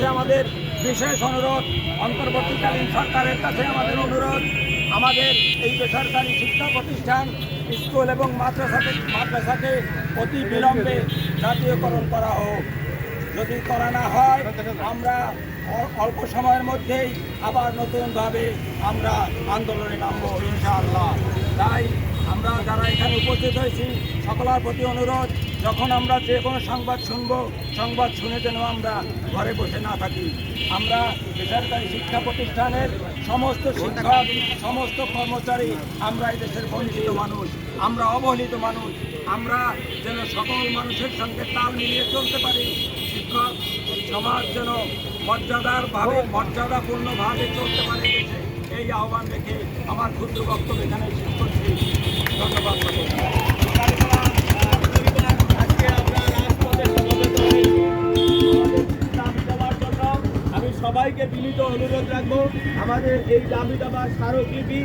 কাছে আমাদের বিশেষ অনুরোধ, অন্তর্বর্তীকালীন সরকারের কাছে আমাদের অনুরোধ, আমাদের এই বেসরকারি শিক্ষা প্রতিষ্ঠান, স্কুল এবং মাদ্রাসাকে মাদ্রাসাকে অতি বিলম্বে জাতীয়করণ করা হোক। যদি করা না হয়, আমরা অল্প সময়ের মধ্যেই আবার নতুনভাবে আমরা আন্দোলনে নামবো, ইনশাআল্লাহ। তাই উপস্থিত হয়েছি। সকলের প্রতি অনুরোধ, যখন আমরা যে কোনো সংবাদ শুনব, সংবাদ শুনে যেন আমরা ঘরে বসে না থাকি। আমরা বেসরকারি শিক্ষা প্রতিষ্ঠানের সমস্ত শিক্ষক, সমস্ত কর্মচারী, আমরা দেশের বঞ্চিত মানুষ, আমরা অবহেলিত মানুষ, আমরা যেন সকল মানুষের সঙ্গে তাল মিলিয়ে চলতে পারি। শিক্ষক, সমাজ যেন মর্যাদার ভাবে মর্যাদাপূর্ণভাবে চলতে পারে এই আহ্বান রেখে আমার ক্ষুদ্র বক্তব্য এখানে শেষ করছি। সবাইকে বিনীত অনুরোধ রাখব। আমাদের এই দাবি দেওয়ার স্মারকলিপি